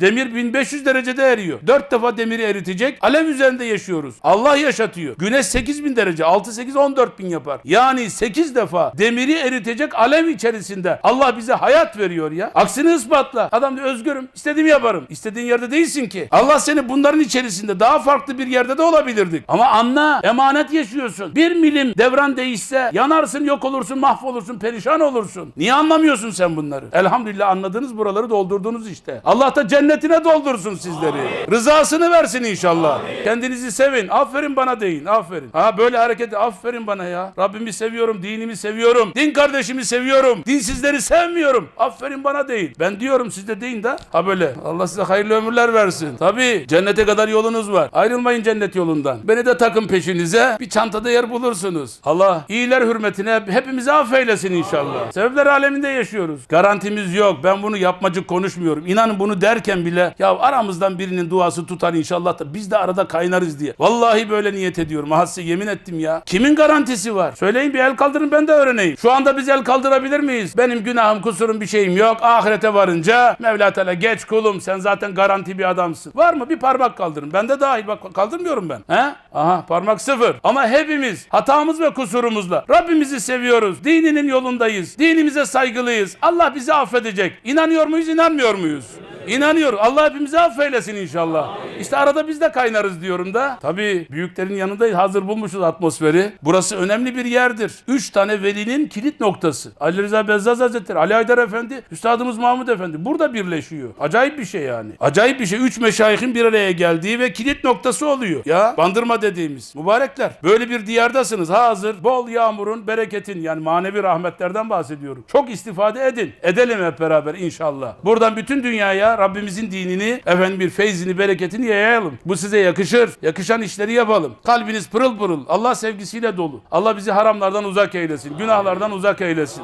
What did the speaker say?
Demir 1500 derecede eriyor. 4 defa demiri eritecek. Alev üzerinde yaşıyoruz. Allah yaşatıyor. Güneş 8000 derece. 6 8 14 bin yapar. Yani 8 defa demiri eritecek alev içerisinde. Allah bize hayat veriyor ya. Aksini ispatla. Adam diyor özgürüm. İstediğimi yaparım. İstediğin yerde değilsin ki. Allah seni bunların içerisinde daha farklı bir yerde de olabilirdik. Ama anla emanet yaşıyorsun. Bir milim devran değişse yanarsın, yok olursun, mahvolursun, perişan olursun. Niye anlamıyorsun sen bunları? Elhamdülillah anladınız buraları doldurdunuz işte. Allah da cennetine doldursun sizleri. Rızasını versin inşallah. Kendinizi sevin. Aferin bana deyin. Aferin. Ha böyle hareket aferin bana ya. Rabbimi seviyorum, dinimi seviyorum. Din kardeşimi seviyorum. Dinsizleri sevmiyorum. Aferin bana deyin. Ben diyorum siz de deyin de. Ha böyle. Allah size hayırlı ömürler versin. Tabii cennete kadar yolunuz var. Ayrılmayın cennet yolundan. Beni de takın peşinize. Bir çantada yer bulursunuz. Allah iyiler hürmetine hepimizi affeylesin inşallah. Sebepler aleminde yaşıyoruz. Garantimiz yok. Ben bunu yapmacık konuşmuyorum. İnanın bunu derken bile ya aramızdan birinin duası tutar inşallah da biz de arada kaynarız diye. Vallahi böyle niyet ediyorum. Ha size yemin ettim ya. Kimin garantisi var? Söyleyin bir el kaldırın ben de öğreneyim. Şu anda biz el kaldırabilir miyiz? Benim günahım kusurum bir şeyim yok. Ahirete varınca Mevla Teala geç kulum sen zaten garanti bir adamsın. Var mı? Bir parmak kaldırın. Ben de dahil bak kaldırmıyorum ben. He? Aha parmak sıfır. Ama hepimiz hatamız ve kusurumuzla Rabbimizi seviyoruz. Dininin yolundayız. Dinimize saygılıyız. Allah bizi affedecek. İnanıyor muyuz, inanmıyor muyuz? İnanıyor. Allah hepimizi affeylesin inşallah. İşte arada biz de kaynarız diyorum da. Tabii büyüklerin yanındayız. Hazır bulmuşuz atmosferi. Burası önemli bir yerdir. Üç tane velinin kilit noktası. Ali Rıza Bezzaz Hazretleri, Ali Haydar Efendi, Üstadımız Mahmud Efendi. Burada birleşiyor. Acayip bir şey yani. Acayip bir şey. Üç meşayihin bir araya geldiği ve kilit noktası oluyor. Ya bandırma dediğimiz. Mübarekler. Böyle bir diyardasınız. Hazır. Bol yağmurun, bereketin yani manevi rahmetlerden bahsediyorum. Çok istifade edin. Edelim hep beraber inşallah. Buradan bütün dünyaya Rabbimizin dinini, efendim bir feyzini, bereketini yayalım. Bu size yakışır. Yakışan işleri yapalım. Kalbiniz pırıl pırıl. Allah sevgisiyle dolu. Allah bizi haramlardan uzak eylesin. Günahlardan uzak eylesin.